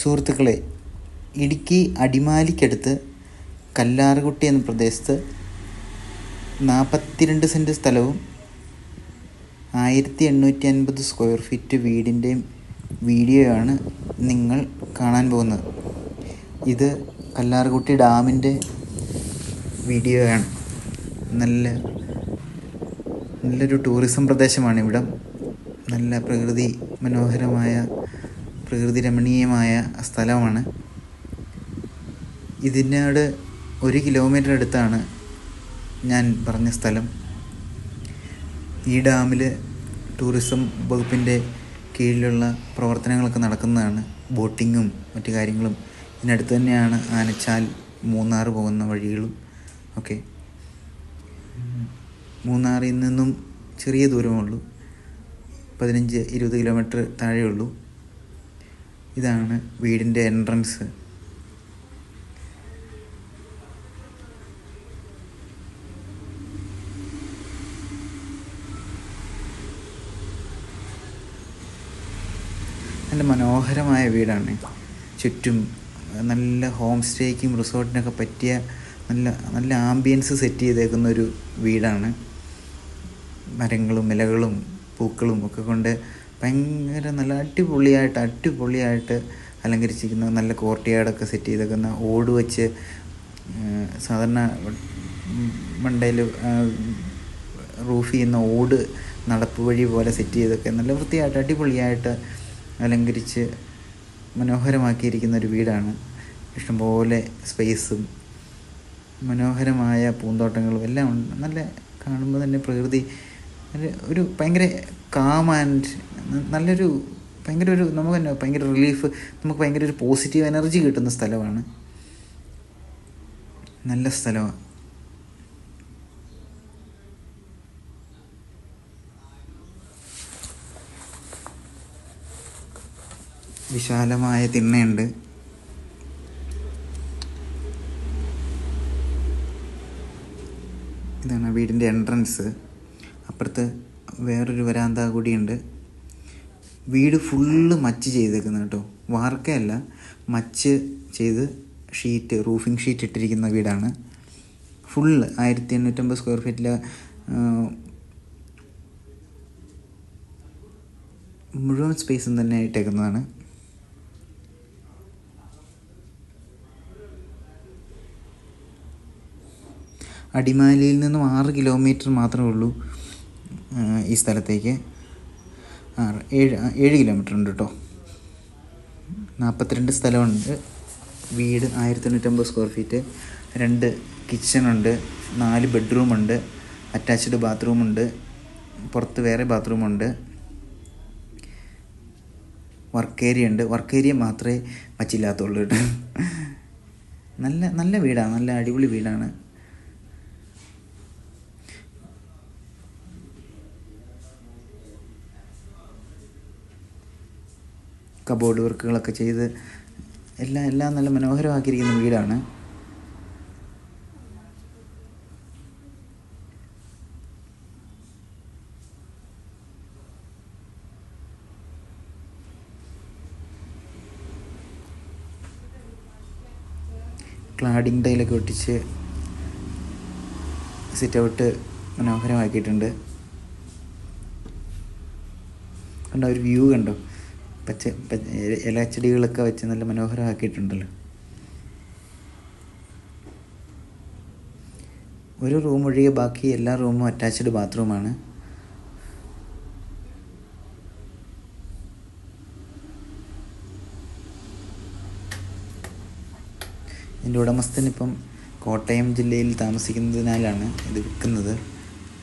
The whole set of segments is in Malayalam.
സുഹൃത്തുക്കളെ ഇടുക്കി അടിമാലിക്കടുത്ത് കല്ലാറുകുട്ടി എന്ന പ്രദേശത്ത് നാൽപ്പത്തിരണ്ട് സെന്റ് സ്ഥലവും ആയിരത്തി എണ്ണൂറ്റി അൻപത് സ്ക്വയർ ഫീറ്റ് വീടിന്റെയും വീഡിയോയാണ് നിങ്ങൾ കാണാൻ പോകുന്നത്. ഇത് കല്ലാറുകുട്ടി ഡാമിന്റെ വീഡിയോയാണ്. നല്ല നല്ലൊരു ടൂറിസം പ്രദേശമാണ് ഇവിടം. നല്ല പ്രകൃതി മനോഹരമായ പ്രകൃതി രമണീയമായ സ്ഥലമാണ്. ഇതിനോട് ഒരു കിലോമീറ്റർ അടുത്താണ് ഞാൻ പറഞ്ഞ സ്ഥലം. ഈ ഡാമിൽ ടൂറിസം വകുപ്പിന്റെ കീഴിലുള്ള പ്രവർത്തനങ്ങളൊക്കെ നടക്കുന്നതാണ്. ബോട്ടിങ്ങും മറ്റു കാര്യങ്ങളും. ഇതിനടുത്ത് തന്നെയാണ് ആനച്ചാൽ മൂന്നാർ പോകുന്ന വഴികളും ഒക്കെ. മൂന്നാറിൽ നിന്നും ചെറിയ ദൂരമുള്ളൂ പതിനഞ്ച് ഇരുപത് കിലോമീറ്റർ താഴെയുള്ളൂ. ഇതാണ് വീടിന്റെ എൻട്രൻസ് നല്ല മനോഹരമായ വീടാണ്. ചുറ്റും നല്ല ഹോം സ്റ്റേക്കും റിസോർട്ടിനൊക്കെ പറ്റിയ നല്ല നല്ല ആംബിയൻസ് സെറ്റ് ചെയ്തേക്കുന്ന ഒരു വീടാണ്. മരങ്ങളും ഇലകളും പൂക്കളും ഒക്കെ കൊണ്ട് ഭയങ്കര നല്ല അടിപൊളിയായിട്ട് അടിപൊളിയായിട്ട് അലങ്കരിച്ചിരിക്കുന്ന നല്ല കോർട്ടിയാടൊക്കെ സെറ്റ് ചെയ്തേക്കുന്ന ഓട് വെച്ച് സാധാരണ മണ്ടയിൽ റൂഫ് ചെയ്യുന്ന ഓട് നടപ്പ് വഴി പോലെ സെറ്റ് ചെയ്തൊക്കെ നല്ല വൃത്തിയായിട്ട് അടിപൊളിയായിട്ട് അലങ്കരിച്ച് മനോഹരമാക്കിയിരിക്കുന്ന ഒരു വീടാണ്. ഇഷ്ടംപോലെ സ്പേസും മനോഹരമായ പൂന്തോട്ടങ്ങളും എല്ലാം ഉണ്ട്. നല്ല കാണുമ്പോൾ തന്നെ പ്രകൃതി ഒരു ഭയങ്കര കാം ആൻഡ് നല്ലൊരു ഭയങ്കര ഒരു നമുക്ക് തന്നെ ഭയങ്കര റിലീഫ് നമുക്ക് ഭയങ്കര ഒരു പോസിറ്റീവ് എനർജി കിട്ടുന്ന സ്ഥലമാണ്. നല്ല സ്ഥലമാണ് വിശാലമായ തിണ്ണയുണ്ട്. ഇതാണ് വീടിന്റെ എൻട്രൻസ് അപ്പുറത്ത് വേറൊരു വരാന്ത കൂടിയുണ്ട്. വീട് ഫുള്ള് മച്ച് ചെയ്തേക്കുന്നത് കേട്ടോ. വാർക്കയല്ല മച്ച് ചെയ്ത് ഷീറ്റ് റൂഫിംഗ് ഷീറ്റ് ഇട്ടിരിക്കുന്ന വീടാണ്. ഫുള്ള് ആയിരത്തി എണ്ണൂറ്റമ്പത് സ്ക്വയർ ഫീറ്റിലെ മുഴുവൻ സ്പേസും തന്നെ ഇട്ടേക്കുന്നതാണ്. അടിമാലിയിൽ നിന്നും ആറ് കിലോമീറ്റർ മാത്രമേ ഉള്ളൂ. ഈ സ്ഥലത്തേക്ക് ആറ് ഏഴ് ഏഴ് കിലോമീറ്റർ ഉണ്ട് കേട്ടോ നാൽപ്പത്തിരണ്ട് സ്ഥലമുണ്ട്. വീട് ആയിരത്തി തൊണ്ണൂറ്റമ്പത് സ്ക്വയർ ഫീറ്റ് രണ്ട് കിച്ചണുണ്ട് നാല് ബെഡ്റൂമുണ്ട് അറ്റാച്ച്ഡ് ബാത്റൂമുണ്ട് പുറത്ത് വേറെ ബാത്റൂമുണ്ട് വർക്ക് ഏരിയ ഉണ്ട്. വർക്ക് ഏരിയ മാത്രമേ പറ്റില്ലാത്തുള്ളൂ കേട്ടോ നല്ല നല്ല വീടാണ് നല്ല അടിപൊളി വീടാണ്. കബോർഡ് വർക്കുകളൊക്കെ ചെയ്ത് എല്ലാം എല്ലാം നല്ല മനോഹരമാക്കിയിരിക്കുന്ന വീടാണ്. ക്ലാഡിങ് ടൈലൊക്കെ ഒട്ടിച്ച് സിറ്റ് ഔട്ട് മനോഹരമാക്കിയിട്ടുണ്ട്. കണ്ടോ ഒരു വ്യൂ കണ്ടോ? പച്ച ഇലച്ചെടികളൊക്കെ വെച്ച് നല്ല മനോഹരമാക്കിയിട്ടുണ്ടല്ലോ. ഒരു റൂം ഒഴികെ ബാക്കി എല്ലാ റൂമും അറ്റാച്ച്ഡ് ബാത്റൂമാണ് എന്റെ ഉടമസ്ഥൻ ഇപ്പം കോട്ടയം ജില്ലയിൽ താമസിക്കുന്നതിനാലാണ് ഇത് വിൽക്കുന്നത്.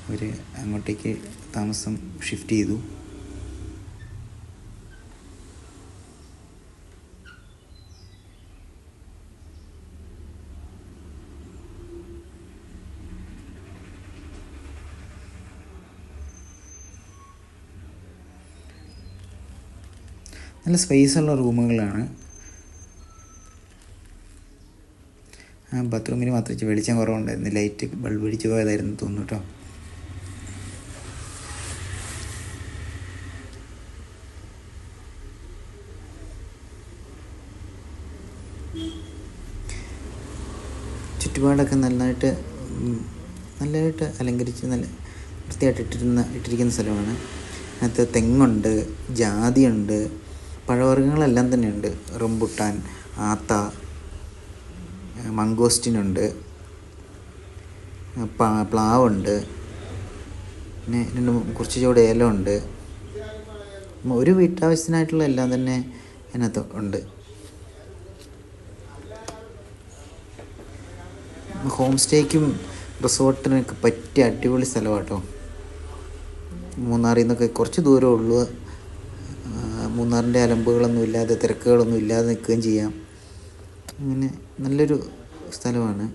അവർ അങ്ങോട്ടേക്ക് താമസം ഷിഫ്റ്റ് ചെയ്തു. നല്ല സ്പേസ് ഉള്ള റൂമുകളാണ്. ആ ബാത്റൂമിന് മാത്രം വെളിച്ചം കുറവുണ്ടായിരുന്നു. ലൈറ്റ് ബൾബ് അടിച്ച് പോയതായിരുന്നു തോന്നുന്നു കേട്ടോ ചുറ്റുപാടൊക്കെ നന്നായിട്ട് നല്ലതായിട്ട് അലങ്കരിച്ച് നല്ല വൃത്തിയായിട്ട് ഇട്ടിരുന്ന ഇട്ടിരിക്കുന്ന സ്ഥലമാണ്. അതിനകത്ത് തെങ്ങുണ്ട് ജാതിയുണ്ട് പഴവർഗങ്ങളെല്ലാം തന്നെയുണ്ട്. റംബുട്ടാൻ ആത്ത മംഗോസ്റ്റിനുണ്ട്. പ്ലാവ് പ്ലാവുണ്ട്. പിന്നെ രണ്ട് കുറച്ച് ചുവട് ഉണ്ട്. ഒരു വീട്ടാവശ്യത്തിനായിട്ടുള്ള എല്ലാം തന്നെ അതിനകത്ത് ഉണ്ട്. ഹോം സ്റ്റേക്കും റിസോർട്ടിനൊക്കെ പറ്റിയ അടിപൊളി സ്ഥലമാണ് കേട്ടോ മൂന്നാറിൽ നിന്നൊക്കെ കുറച്ച് ദൂരമേ ഉള്ളൂ. ആ, മൂന്നാറിന്റെ അലമ്പുകളൊന്നും ഇല്ലാതെ തിരക്കുകളൊന്നും ഇല്ലാതെ നിൽക്കുകയും ചെയ്യാം. അങ്ങനെ നല്ലൊരു സ്ഥലമാണ്.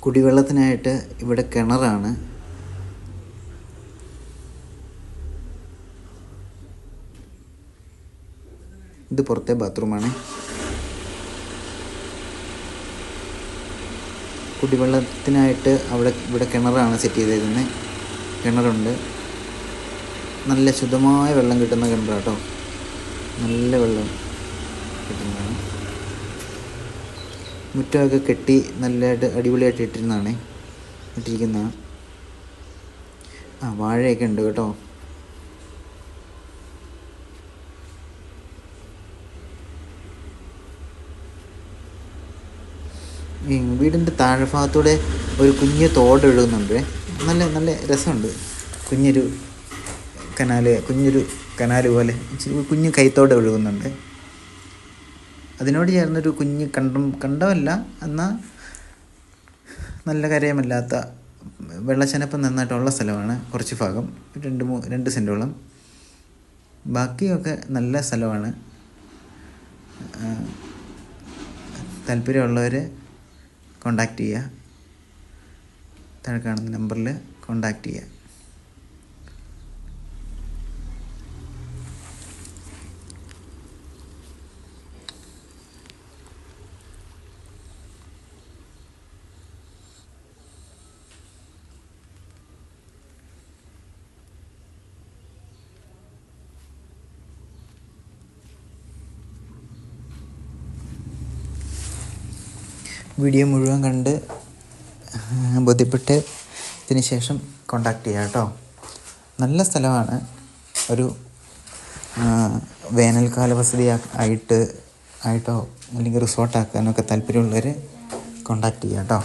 കുടിവെള്ളത്തിനായിട്ട് ഇവിടെ കിണറാണ്. ഇത് പുറത്തെ ബാത്റൂമാണ്. കുടിവെള്ളത്തിനായിട്ട് അവിടെ ഇവിടെ കിണറാണ് സെറ്റ് ചെയ്തേക്കുന്നത് കിണറുണ്ട്. നല്ല ശുദ്ധമായ വെള്ളം കിട്ടുന്ന കിണറാട്ടോ. നല്ല വെള്ളം കിട്ടുന്നതാണ്. മുറ്റമൊക്കെ കെട്ടി നല്ലതായിട്ട് അടിപൊളിയായിട്ട് ഇട്ടിരുന്നതാണ്. ഇട്ടിരിക്കുന്ന ആ വാഴയൊക്കെ ഉണ്ട് കേട്ടോ ഈ വീടിന്റെ താഴ്ഭാഗത്തൂടെ ഒരു കുഞ്ഞ് തോട് ഒഴുകുന്നുണ്ട് നല്ല നല്ല രസമുണ്ട്. കുഞ്ഞൊരു കനാല് കുഞ്ഞൊരു കനാല് പോലെ കുഞ്ഞു കൈത്തോട് ഒഴുകുന്നുണ്ട്. അതിനോട് ചേർന്നൊരു കുഞ്ഞ് കണ്ടം കണ്ടമല്ല എന്നാൽ നല്ല കരയമല്ലാത്ത വെള്ളച്ചനപ്പം നന്നായിട്ടുള്ള സ്ഥലമാണ് കുറച്ച് ഭാഗം. രണ്ട് മൂ രണ്ട് സെന്റോളം ബാക്കിയൊക്കെ നല്ല സ്ഥലമാണ്. താല്പര്യമുള്ളവർ കോണ്ടാക്ട് ചെയ്യുക. താഴെ കാണുന്ന നമ്പറിൽ കോണ്ടാക്ട് ചെയ്യുക. വീഡിയോ മുഴുവൻ കണ്ട് ആ, ബോധ്യപ്പെട്ട് ഇതിന് ശേഷം കോണ്ടാക്ട് ചെയ്യുക കേട്ടോ. നല്ല സ്ഥലമാണ്. ഒരു വേനൽക്കാല വസതി ആയിട്ട് ആയിട്ടോ അല്ലെങ്കിൽ റിസോർട്ടാക്കാനൊക്കെ താല്പര്യമുള്ളവർ കോണ്ടാക്ട് ചെയ്യുക കേട്ടോ.